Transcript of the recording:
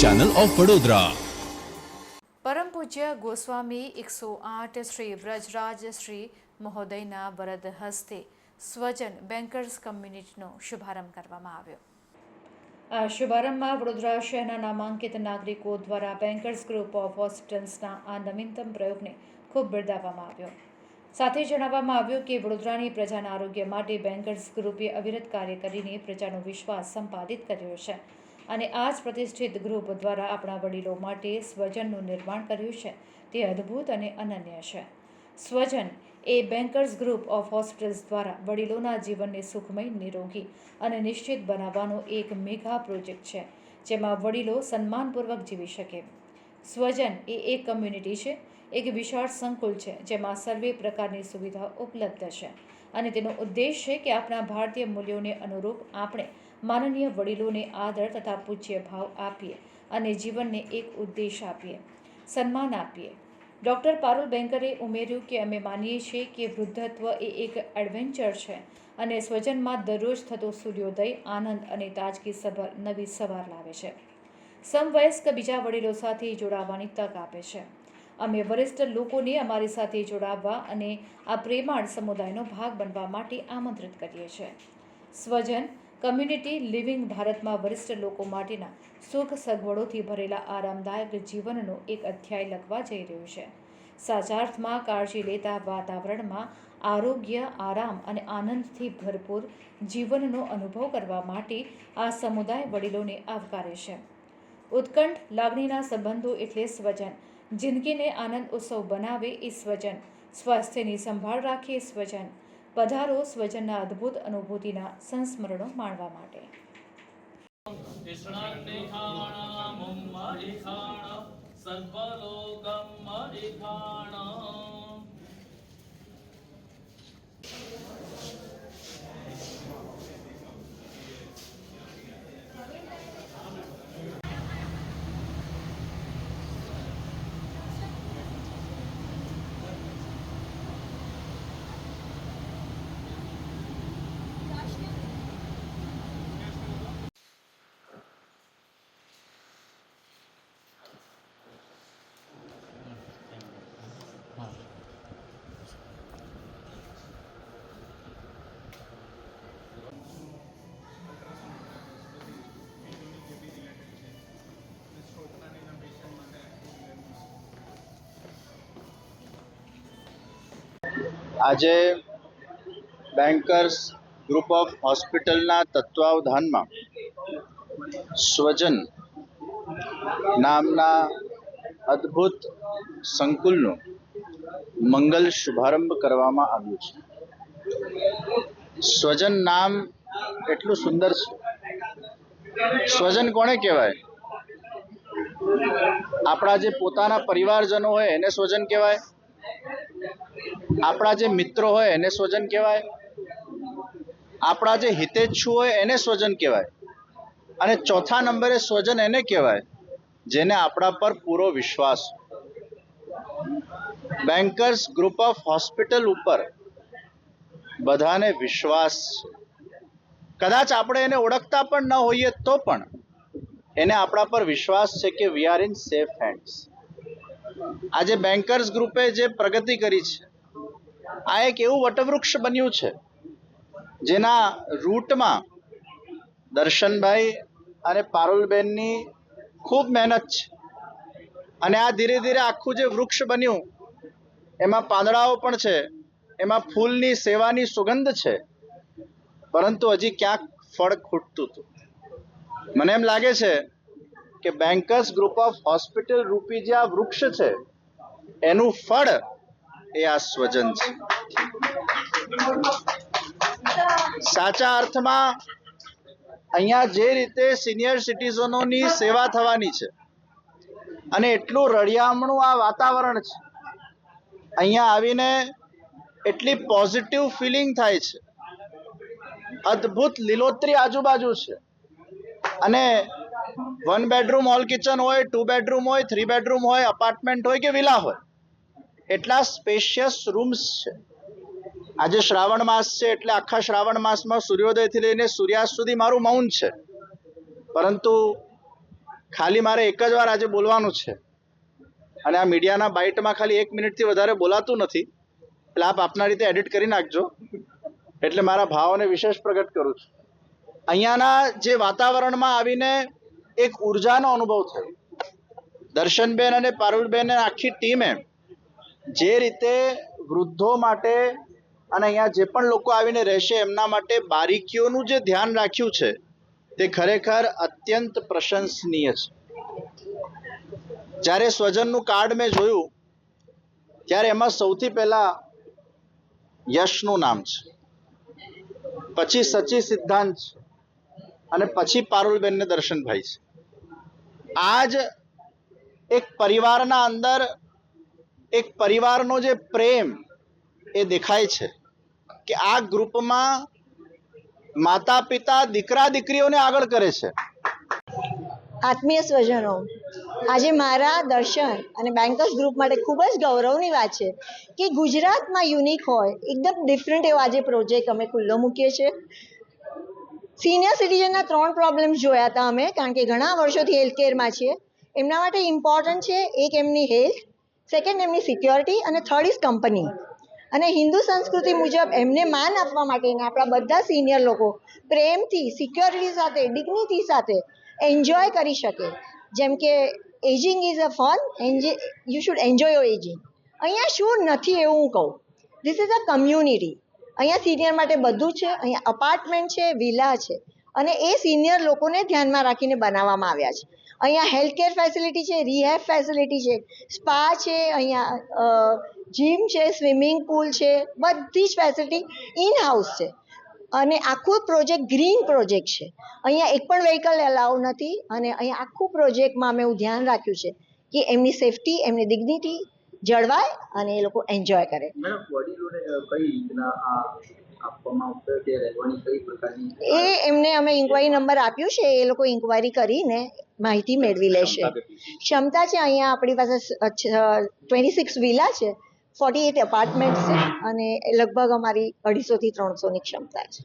Channel of Vadodara પરમ પૂજ્ય ગોસ્વામી એકસો આઠ શ્રી વ્રજરાજ મહોદયના વરદ હસ્તે સ્વજન બેન્કર્સ કમ્યુનિટીનો શુભારંભ કરવામાં આવ્યો. આ શુભારંભમાં વડોદરા શહેરના નામાંકિત નાગરિકો દ્વારા બેન્કર્સ ગ્રુપ ઓફ હોસ્પિટલ્સના આ નવીનતમ પ્રયોગને ખૂબ બિરદાવવામાં આવ્યો. સાથે જણાવવામાં આવ્યું કે વડોદરાની પ્રજાના આરોગ્ય માટે બેન્કર્સ ગ્રુપે અવિરત કાર્ય કરીને પ્રજાનો વિશ્વાસ સંપાદિત કર્યો છે. અને આ જ પ્રતિષ્ઠિત ગ્રુપ દ્વારા આપણા વડીલો માટે સ્વજનનું નિર્માણ કર્યું છે. તે અદ્ભુત અને અનન્ય છે. Swajan a Bankers group of hospitals દ્વારા વડીલોના જીવનને સુખમય, નિરોગી અને નિશ્ચિત બનાવવાનો એક મેગા પ્રોજેક્ટ છે, જેમાં વડીલો સન્માનપૂર્વક જીવી શકે. સ્વજન એ એક કમ્યુનિટી છે, એક વિશાળ સંકુલ છે, જેમાં સર્વે પ્રકારની સુવિધા ઉપલબ્ધ છે. અને તેનો ઉદ્દેશ છે કે આપણા ભારતીય મૂલ્યોને અનુરૂપ આપણે માનનીય વડીલોને આદર તથા પૂજ્ય ભાવ આપીએ અને જીવનને એક ઉદ્દેશ આપીએ, સન્માન આપીએ. ડૉક્ટર પારુલ બેન્કરે ઉમેર્યું કે અમે માનીએ છીએ કે વૃદ્ધત્વ એ એક એડવેન્ચર છે અને સ્વજનમાં દરરોજ થતો સૂર્યોદય, આનંદ અને તાજગી સભર નવી સવાર લાવે છે. સમવયસ્ક બીજા વડીલો સાથે જોડાવાની તક આપે છે. અમે વરિષ્ઠ લોકોને અમારી સાથે જોડાવવા અને આ પ્રેમાળ સમુદાયનો ભાગ બનવા માટે આમંત્રિત કરીએ છીએ. સ્વજન કમ્યુનિટી લિવિંગ ભારતમાં વરિષ્ઠ લોકો માટેના સુખ સગવડોથી ભરેલા આરામદાયક જીવનનો એક અધ્યાય લખવા જઈ રહ્યું છે. સાચા અર્થમાં કાળજી લેતા વાતાવરણમાં આરોગ્ય, આરામ અને આનંદથી ભરપૂર જીવનનો અનુભવ કરવા માટે આ સમુદાય વડીલોને આવકારે છે. ઉત્કંઠ, લાગણીના સંબંધો એટલે સ્વજન. જિંદગીને આનંદ ઉત્સવ બનાવે એ સ્વજન. સ્વાસ્થ્યની સંભાળ રાખે સ્વજન. પધારો સ્વજનના અદ્ભુત અનુભૂતિના સંસ્મરણો માણવા માટે. સર્વલોકમ આજે બેન્કર્સ ગ્રુપ ઓફ હોસ્પિટલના તત્વાવધાનમાં સ્વજન નામના અદ્ભુત સંકુલનો મંગલ શુભારંભ કરવામાં આવ્યું છે. સ્વજન નામ એટલું સુંદર છે. સ્વજન કોને કહેવાય? આપણા જે પોતાના પરિવારજનો હોય એને સ્વજન કહેવાય. આપણા જે મિત્રો હોય એને સ્વજન કહેવાય. આપણા જે હિતેચ્છુ હોય એને સ્વજન કહેવાય. અને ચોથા નંબરે સ્વજન એને કહેવાય, જેને આપણા પર પૂરો વિશ્વાસ. બેન્કર્સ ગ્રુપ ઓફ હોસ્પિટલ ઉપર બધાને વિશ્વાસ. કદાચ આપણે એને ઓળખતા પણ ન હોઈએ તો પણ એને આપણા પર વિશ્વાસ છે કે we are in safe hands આજે બેન્કર્સ ગ્રુપે જે પ્રગતિ કરી છે આ એક એવું વટવૃક્ષ બન્યું છે, જેના રૂટમાં દર્શનભાઈ અને પારુલબેનની ખૂબ મહેનત છે. અને આ ધીરે ધીરે આખું જે વૃક્ષ બન્યું, એમાં પાંદડાઓ પણ છે, એમાં ફૂલની સેવાની સુગંધ છે, પરંતુ હજી ક્યાંક ફળ ખૂટતું હતું. મને એમ લાગે છે કે બેન્કર્સ ગ્રુપ ઓફ હોસ્પિટલ રૂપી જે આ વૃક્ષ છે, એનું ફળ એ આ સ્વજન છે. સાચા અર્થમાં અહીંયા જે રીતે સિનિયર સિટીઝનોની સેવા થવાની છે અને એટલું રળિયામણું આ વાતાવરણ છે, અહીંયા આવીને એટલી પોઝિટિવ ફિલિંગ થાય છે. અદ્ભુત લીલોતરી આજુબાજુ છે. અને વન બેડરૂમ હોલ કિચન હોય ટુ બેડરૂમ હોય થ્રી બેડરૂમ હોય અપાર્ટમેન્ટ હોય કે વિલા હોય એટલા સ્પેશિયસ રૂમ્સ છે. આજે શ્રાવણ માસ છે એટલે આખા શ્રાવણ માસમાં સૂર્યોદયથી લઈને સૂર્યાસ્ત સુધી મારું મૌન છે. પરંતુ ખાલી મારે એક જ વાર આજે બોલવાનું છે. અને આ મીડિયાના બાઇટમાં ખાલી એક મિનિટથી વધારે બોલાતું નથી. એટલે આપ આપના રીતે એડિટ કરી નાખજો. એટલે મારા ભાવોને વિશેષ પ્રગટ કરું છું. અહીંયાના જે વાતાવરણમાં આવીને એક ઉર્જાનો અનુભવ થયો. દર્શનબેન અને પારુલબેન આખી ટીમે જે રીતે વૃદ્ધો માટે અને અહીંયા જે પણ લોકો આવીને રહેશે, એમના માટે બારીકીઓનું જે ધ્યાન રાખ્યું છે, તે ખરેખર અત્યંત પ્રશંસનીય છે. જ્યારે સ્વજનનું કાર્ડ મેં જોયું, ત્યારે એમાં સૌથી પહેલા યશનું નામ છે, પછી સચી સિદ્ધાંત છે, અને પછી પારુલબેનને દર્શનભાઈ છે. આજ એક પરિવારના અંદર એક પરિવારનો જે પ્રેમ એ દેખાય છે કે આ ગ્રુપમાં માતા પિતા દીકરા દીકરીઓને આગળ કરે છે. આત્મીય સ્વજનો, આજે મારા દર્શન અને બેન્કર્સ ગ્રુપ માટે ખૂબ જ ગૌરવની વાત છે કે ગુજરાતમાં યુનિક હોય, એકદમ ડિફરન્ટ એવો આજે પ્રોજેક્ટ અમે ખુલ્લો મૂકીએ છીએ. સિનિયર સિટીઝનના ત્રણ પ્રોબ્લેમ્સ જોયા હતા અમે, કારણ કે ઘણા વર્ષોથી હેલ્થ કેરમાં છીએ. એમના માટે ઇમ્પોર્ટન્ટ છે એક એમની હેલ્થ સેકન્ડ એમની સિક્યોરિટી અને થર્ડ ઇઝ કંપની અને હિન્દુ સંસ્કૃતિ મુજબ એમને માન આપવા માટેના આપણા બધા સિનિયર લોકો પ્રેમથી સિક્યોરિટી સાથે ડિગ્નિટી સાથે એન્જોય કરી શકે. જેમ કે ageing is a fun you should enjoy your ageing અહીંયા શું નથી એવું હું કહું. ધીસ ઇઝ અ કમ્યુનિટી અહીંયા સિનિયર માટે બધું છે, અહીંયા અપાર્ટમેન્ટ છે વિલા છે. અને એ સિનિયર લોકોને ધ્યાનમાં રાખીને બનાવવામાં આવ્યા છે. અહીંયા હેલ્થ કેર ફેસિલિટી છે રિહેબ ફેસિલિટી છે સ્પા છે અહીંયા જીમ છે સ્વિમિંગ પુલ છે બધી જ ફેસિલિટી ઇન હાઉસ છે. અને આખો પ્રોજેક્ટ ગ્રીન પ્રોજેક્ટ છે. અહીંયા એક પણ વ્હીકલ એલાઉ નથી અને અહીંયા આખું પ્રોજેક્ટમાં અમે એવું ધ્યાન રાખ્યું છે કે એમની સેફટી એમની ડિગ્નિટી જળવાય અને એ લોકો એન્જોય કરે. એ એમને અમે ઇન્ક્વાયરી નંબર આપ્યું છે એ લોકો ઇન્ક્વાયરી કરીને માહિતી મેળવી લેશે. ક્ષમતા છે. અહીંયા આપણી પાસે ટ્વેન્ટી સિક્સ વિલા છે ફોર્ટી એટ એપાર્ટમેન્ટ છે અને લગભગ અમારી અઢીસોથી ત્રણસોની ક્ષમતા છે.